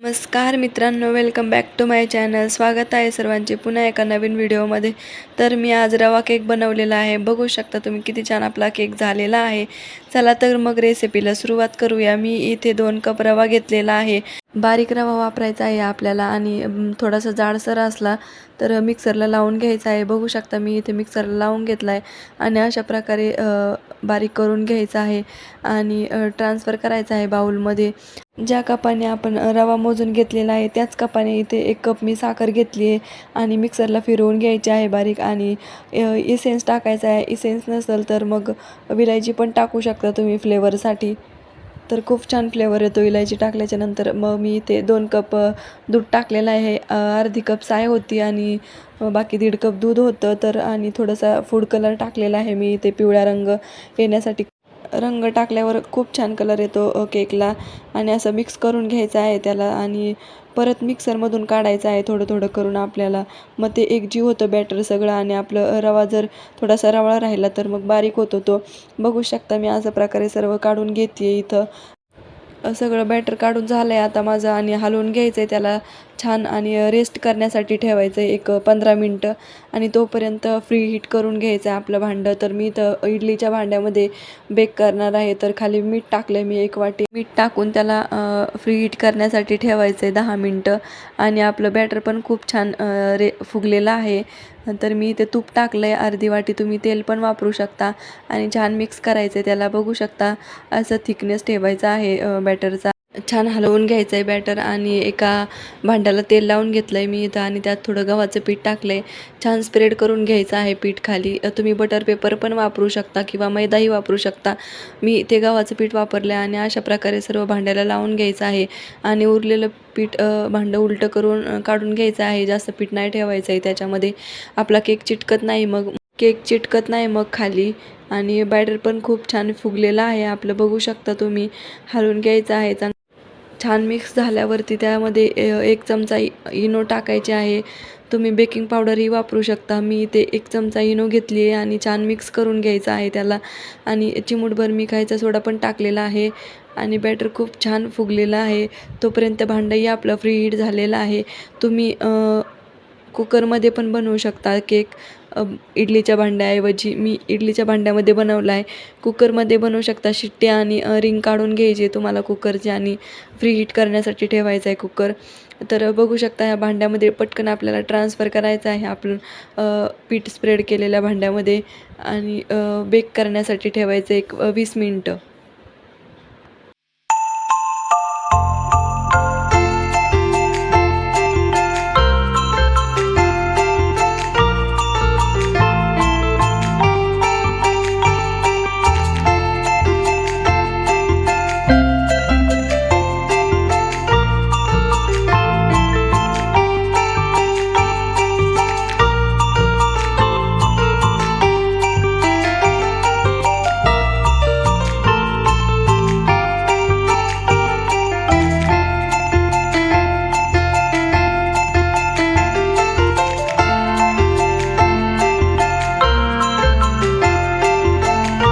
नमस्कार मित्रांनो welcome back to my channel स्वागत आहे सर्वांचे पुन्हा एका नवीन व्हिडिओमध्ये तर मी आज रवा केक बनवलेला आहे. बघू शकता तुम्ही किती छान आपला केक झालेला आहे. चला तर मग रेसिपीला सुरुवात करूया. मी इथे दोन कप रवा घेतलेला आहे. बारीक रवा वापरायचा आहे आपल्याला आणि थोडासा जाडसर असला तर मिक्सरला लावून घ्यायचा आहे. बघू शकता मी इथे मिक्सरला लावून घेतला आहे आणि अशा प्रकारे बारीक करून घ्यायचा आहे आणि ट्रान्सफर करायचा आहे बाऊलमध्ये ज्या कपाने आपण रवा मोजून घेतलेला आहे त्याच कपाने इथे एक कप मी साखर घेतली आहे आणि मिक्सरला फिरवून घ्यायची आहे बारीक आणि इसेन्स टाकायचा आहे. इसेन्स नसेल तर मग विलायची पण टाकू शकता तुम्ही फ्लेवरसाठी तर खूप छान फ्लेवर येतो इलायची टाकल्याच्या नंतर. मग मी इथे दोन कप दूध टाकलेलं आहे. अर्धी कप साय होती आणि बाकी दीड कप दूध होतं. तर आणि थोडासा फूड कलर टाकलेला आहे मी. इथे पिवळा रंग येण्यासाठी रंग टाकल्यावर खूप छान कलर येतो केकला आणि असं मिक्स करून घ्यायचं आहे त्याला आणि परत मिक्सरमधून काढायचं आहे थोडं थोडं करून आपल्याला. मग ते एकजीव होतं बॅटर सगळं आणि आपलं रवा जर थोडासा रवाळा राहिला तर मग बारीक होतो तो. बघू शकता मी अशा प्रकारे सर्व काढून घेते इथं. सगळं बॅटर काढून झालं आहे आता माझं आणि हलवून घ्यायचं आहे त्याला. छान आणि रेस्ट करण्यासाठी ठेवायचं आहे एक पंधरा मिनटं. आणि तोपर्यंत फ्री हीट करून घ्यायचं आहे आपलं भांडं. तर मी इथं इडलीच्या भांड्यामध्ये बेक करणार आहे. तर खाली मीठ टाकलं मी एक वाटी. मीठ टाकून त्याला फ्री हीट करण्यासाठी ठेवायचं आहे दहा मिनटं. आणि आपलं बॅटर पण खूप छान रे फुगलेलं आहे. नंतर मी इथे तूप टाकलं आहे अर्धी वाटी तुम्ही तेल पण वापरू शकता आणि छान मिक्स करायचं आहे त्याला बघू शकता. असं थिकनेस ठेवायचा आहे बॅटरचा छान हलवून घ्यायचं आहे बॅटर आणि एका भांड्याला तेल लावून घेतलं आहे मी इथं आणि त्यात थोडं गव्हाचं पीठ टाकलं आहे छान स्प्रेड करून घ्यायचं आहे पीठ खाली. तुम्ही बटर पेपर पण वापरू शकता किंवा मैदाही वापरू शकता. मी ते गव्हाचं पीठ वापरलं आहे आणि अशा प्रकारे सर्व भांड्याला लावून घ्यायचं आहे. आणि उरलेलं पीठ भांडं उलटं करून काढून घ्यायचं आहे. जास्त पीठ नाही ठेवायचं आहे त्याच्यामध्ये. आपला केक चिटकत नाही मग. केक चिटकत नाही मग खाली. आणि बॅटर पण खूप छान फुगलेलं आहे. आपलं बघू शकता तुम्ही. हलवून घ्यायचं आहे. चांग छान मिक्स झाल्यावरती त्यामध्ये एक चमचा इ- इनो टाकायचे आहे. तुम्ही बेकिंग पावडरही वापरू शकता. मी ते एक चमचा इनो घेतली आहे आणि छान मिक्स करून घ्यायचा आहे त्याला. आणि चिमूटभर मी खायचा सोडा पण टाकलेला आहे. आणि बॅटर खूप छान फुगलेलं आहे. तोपर्यंत भांडंही आपलं फ्री हीट झालेलं आहे. तुम्ही कुकरमध्ये पण बनवू शकता केक इडलीच्या भांड्याऐवजी मी इडलीच्या भांड्यामध्ये बनवला आहे. कुकरमध्ये बनवू शकता शिट्ट्या आणि रिंग काढून घ्यायचे तुम्हाला कुकरचे आणि फ्री हीट करण्यासाठी ठेवायचं आहे कुकर. तर बघू शकता ह्या भांड्यामध्ये पटकन आपल्याला ट्रान्सफर करायचं आहे. आपण पीठ स्प्रेड केलेल्या भांड्यामध्ये आणि बेक करण्यासाठी ठेवायचं एक वीस मिनटं.